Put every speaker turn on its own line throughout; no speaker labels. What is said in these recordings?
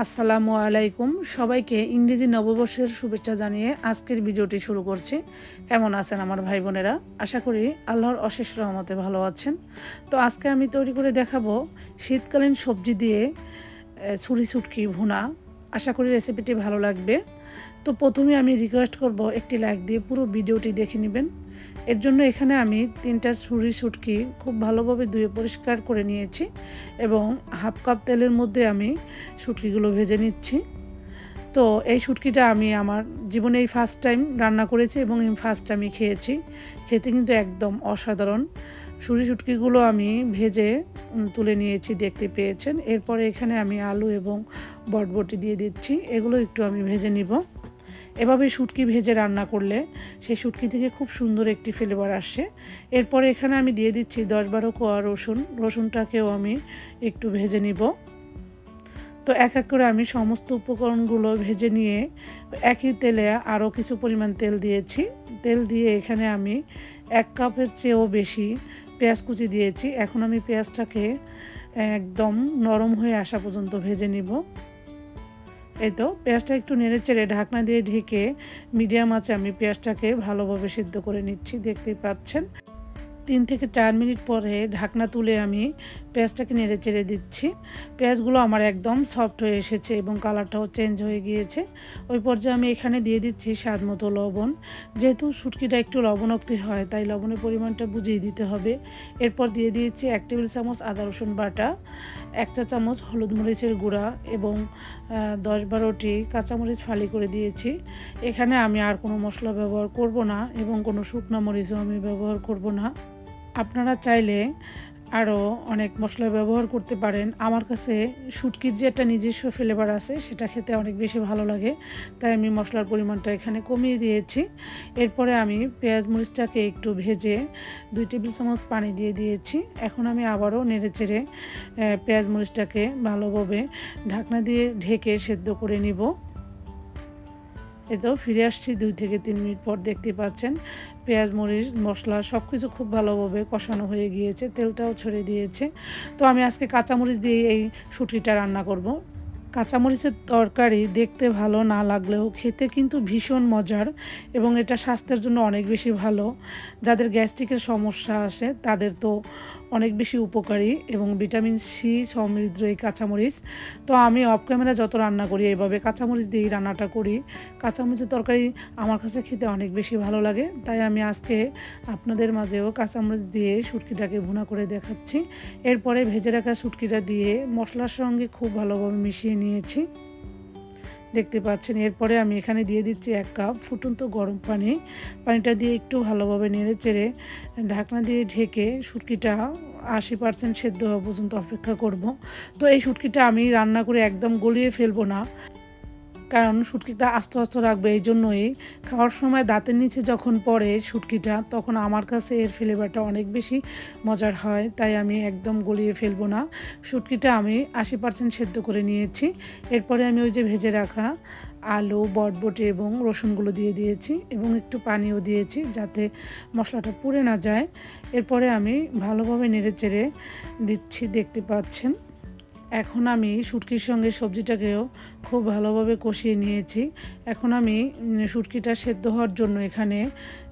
আসসালামু আলাইকুম। সবাইকে ইংরেজি নববর্ষের শুভেচ্ছা জানিয়ে আজকের ভিডিওটি শুরু করছি। কেমন আছেন আমার ভাই বোনেরা? আশা করি আল্লাহর অশেষ রহমতে ভালো আছেন। তো আজকে আমি তৈরি করে দেখাবো শীতকালীন সবজি দিয়ে ছুরি ছুটকি ভুনা। আশা করি রেসিপিটি ভালো লাগবে। তো প্রথমে আমি রিকোয়েস্ট করব একটি লাইক দিয়ে পুরো ভিডিওটি দেখে নেবেন। এর জন্য এখানে আমি তিনটা ছুরি ছুটকি খুব ভালোভাবে ধুয়ে পরিষ্কার করে নিয়েছি এবং হাফ কাপ তেলের মধ্যে আমি শুটকিগুলো ভেজে নিচ্ছি। তো এই শুটকিটা আমি আমার জীবনে এই ফার্স্ট টাইম রান্না করেছি এবং এই ফার্স্ট আমি খেয়েছি। খেতে কিন্তু একদম অসাধারণ। সুরি শুটকিগুলো আমি ভেজে তুলে নিয়েছি, দেখতে পেয়েছেন। এরপরে এখানে আমি আলু এবং বটবটি দিয়ে দিচ্ছি। এগুলো একটু আমি ভেজে নিব। এভাবে শুটকি ভেজে রান্না করলে সেই শুটকি থেকে খুব সুন্দর একটি ফ্লেভার আসে। এরপরে এখানে আমি দিয়ে দিচ্ছি দশ বারো কোয়া রসুন। রসুনটাকেও আমি একটু ভেজে নিব। তো এক এক করে আমি সমস্ত উপকরণগুলো ভেজে নিয়ে একই তেলে আরও কিছু পরিমাণ তেল দিয়েছি। তেল দিয়ে এখানে আমি এক কাপের চেয়েও বেশি পেঁয়াজ কুচি দিয়েছি। এখন আমি পেঁয়াজটাকে একদম নরম হয়ে আসা পর্যন্ত ভেজে নিব। এই তো, পেঁয়াজটা একটু নেড়ে চেড়ে ঢাকনা দিয়ে ঢেকে মিডিয়াম আঁচে আমি পেঁয়াজটাকে ভালোভাবে সিদ্ধ করে নিচ্ছি, দেখতেই পাচ্ছেন। তিন থেকে চার মিনিট পরে ঢাকনা তুলে আমি পেঁয়াজটাকে নেড়ে চেড়ে দিচ্ছি। পেঁয়াজগুলো আমার একদম সফট হয়ে এসেছে এবং কালারটাও চেঞ্জ হয়ে গিয়েছে। ওই পর্যায়ে আমি এখানে দিয়ে দিচ্ছি স্বাদ মতো লবণ। যেহেতু শুটকিটা একটু লবণাক্তি হয়, তাই লবণের পরিমাণটা বুঝিয়ে দিতে হবে। এরপর দিয়ে দিয়েছি এক টেবিল চামচ আদা রসুন বাটা। এক চা চামচ হলুদ মরিচের গুঁড়া এবং দশ বারোটি কাঁচামরিচ ফালি করে দিয়েছি। এখানে আমি আর কোনো মশলা ব্যবহার করব না এবং কোনো শুকনো মরিচও আমি ব্যবহার করব না। আপনারা চাইলে আরও অনেক মশলা ব্যবহার করতে পারেন। আমার কাছে শুটকির যে একটা নিজস্ব ফ্লেভার আছে, সেটা খেতে অনেক বেশি ভালো লাগে। তাই আমি মশলার পরিমাণটা এখানে কমিয়ে দিয়েছি। এরপরে আমি পেঁয়াজ মরিচটাকে একটু ভেজে দুই টেবিল চামচ পানি দিয়ে দিয়েছি। এখন আমি আবারও নেড়ে চেড়ে পেঁয়াজ মরিচটাকে ভালোভাবে ঢাকনা দিয়ে ঢেকে সেদ্ধ করে নিব। এ তো ফিরে আসছি দুই থেকে তিন মিনিট পর দেখতে পাচ্ছেন পেঁয়াজ, মরিচ, মশলা সব কিছু খুব ভালোভাবে কষানো হয়ে গিয়েছে, তেলটাও ছড়ে দিয়েছে। তো আমি আজকে কাঁচামরিচ দিয়ে এই শুটকিটা রান্না করব। কাঁচামরিচের তরকারি দেখতে ভালো না লাগলেও খেতে কিন্তু ভীষণ মজার এবং এটা স্বাস্থ্যের জন্য অনেক বেশি ভালো। যাদের গ্যাস্ট্রিকের সমস্যা আসে তাদের তো অনেক বেশি উপকারী এবং ভিটামিন সি সমৃদ্ধ এই কাঁচামরিচ। তো আমি অফ ক্যামেরা যত রান্না করি এইভাবে কাঁচামরিচ দিয়েই রান্নাটা করি। কাঁচামরিচের তরকারি আমার কাছে খেতে অনেক বেশি ভালো লাগে, তাই আমি আজকে আপনাদের মাঝেও কাঁচামরিচ দিয়ে শুটকিটাকে ভুনা করে দেখাচ্ছি। এরপরে ভেজে রাখা শুটকিটা দিয়ে মশলার সঙ্গে খুব ভালোভাবে মিশিয়ে নিয়েছি। দেখতে পাচ্ছেন। এরপরে আমি এখানে দিয়ে দিচ্ছি এক কাপ ফুটন্ত গরম পানি। পানিটা দিয়ে একটু ভালোভাবে নেড়ে চেড়ে ঢাকনা দিয়ে ঢেকে শুটকিটা আশি পার্সেন্ট সেদ্ধ হওয়া পর্যন্ত অপেক্ষা করব। তো এই শুটকিটা আমি রান্না করে একদম গলিয়ে ফেলব না। কারণ শুটকিটা আস্তে আস্তে রাখবে এই জন্যই। খাওয়ার সময় দাঁতের নিচে যখন পড়ে শুটকিটা, তখন আমার কাছে এর ফ্লেভারটা অনেক বেশি মজার হয়, তাই আমি একদম গলিয়ে ফেলব না। শুটকিটা আমি আশি পার্সেন্ট সেদ্ধ করে নিয়েছি। এরপরে আমি ওই যে ভেজে রাখা আলু, বটবটি এবং রসুনগুলো দিয়ে দিয়েছি এবং একটু পানিও দিয়েছি যাতে মশলাটা পুড়ে না যায়। এরপরে আমি ভালোভাবে নেড়ে চেড়ে দিচ্ছি, দেখতে পাচ্ছেন। এখন আমি শুটকির সঙ্গে সবজিটাকেও খুব ভালোভাবে কষিয়ে নিয়েছি। এখন আমি শুটকিটা সেদ্ধ হওয়ার জন্য এখানে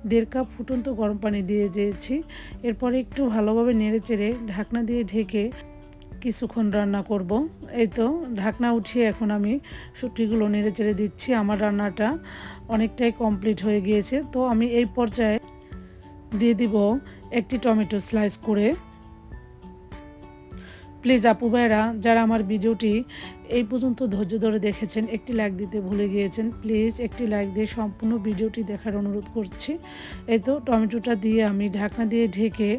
দেড় কাপ ফুটন্ত গরম পানি দিয়ে দিয়েছি। এরপরে একটু ভালোভাবে নেড়ে চেড়ে ঢাকনা দিয়ে ঢেকে কিছুক্ষণ রান্না করব। এই তো, ঢাকনা উঠিয়ে এখন আমি শুটকিগুলো নেড়ে চেড়ে দিচ্ছি। আমার রান্নাটা অনেকটাই কমপ্লিট হয়ে গিয়েছে। তো আমি এই পর্যায়ে দিয়ে দিব একটি টমেটো স্লাইস করে। প্লিজ আপু ভাইরা, যারা আমার ভিডিওটি এই পর্যন্ত ধৈর্য ধরে দেখেছেন, একটি লাইক দিতে ভুলে গিয়েছেন, প্লিজ একটি লাইক দিয়ে সম্পূর্ণ ভিডিওটি দেখার অনুরোধ করছি। এই তো টমেটোটা দিয়ে আমি ঢাকনা দিয়ে ঢেকে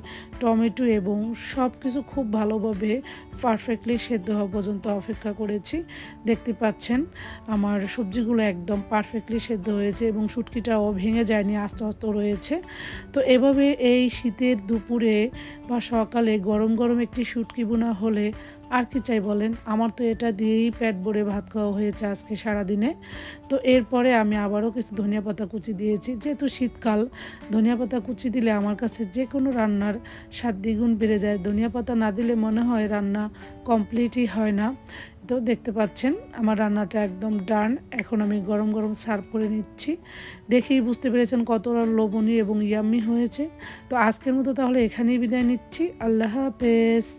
টমেটো এবং সব কিছু খুব ভালোভাবে পারফেক্টলি সেদ্ধ হওয়া পর্যন্ত অপেক্ষা করেছি। দেখতে পাচ্ছেন, আমার সবজিগুলো একদম পারফেক্টলি সেদ্ধ হয়েছে এবং শুটকিটাও ভেঙে যায়নি, আস্তে আস্তে রয়েছে। তো এভাবে এই শীতের দুপুরে বা সকালে গরম গরম একটি শুটকি বোনা হলে আর কি চাই বলেন? আমার তো এটা দিয়েই পেট ভরে ভাত খাওয়া হয়েছে আজকে সারাদিনে। তো এরপরে আমি আবারও কিছু ধনিয়া পাতা কুচি দিয়েছি। যেহেতু শীতকাল, ধনিয়া পাতা কুচি দিলে আমার কাছে যে কোনো রান্নার স্বাদ দ্বিগুণ বেড়ে যায়। ধনিয়া পাতা না দিলে মনে হয় রান্না কমপ্লিটই হয় না। তো দেখতে পাচ্ছেন, আমার রান্নাটা একদম ডান। এখন আমি গরম গরম সার্ভ করে নিচ্ছি। দেখেই বুঝতে পেরেছেন কতটা লোভনীয় এবং ইয়াম্মি হয়েছে। তো আজকের মতো তাহলে এখানেই বিদায় নিচ্ছি। আল্লাহ হাফেজ।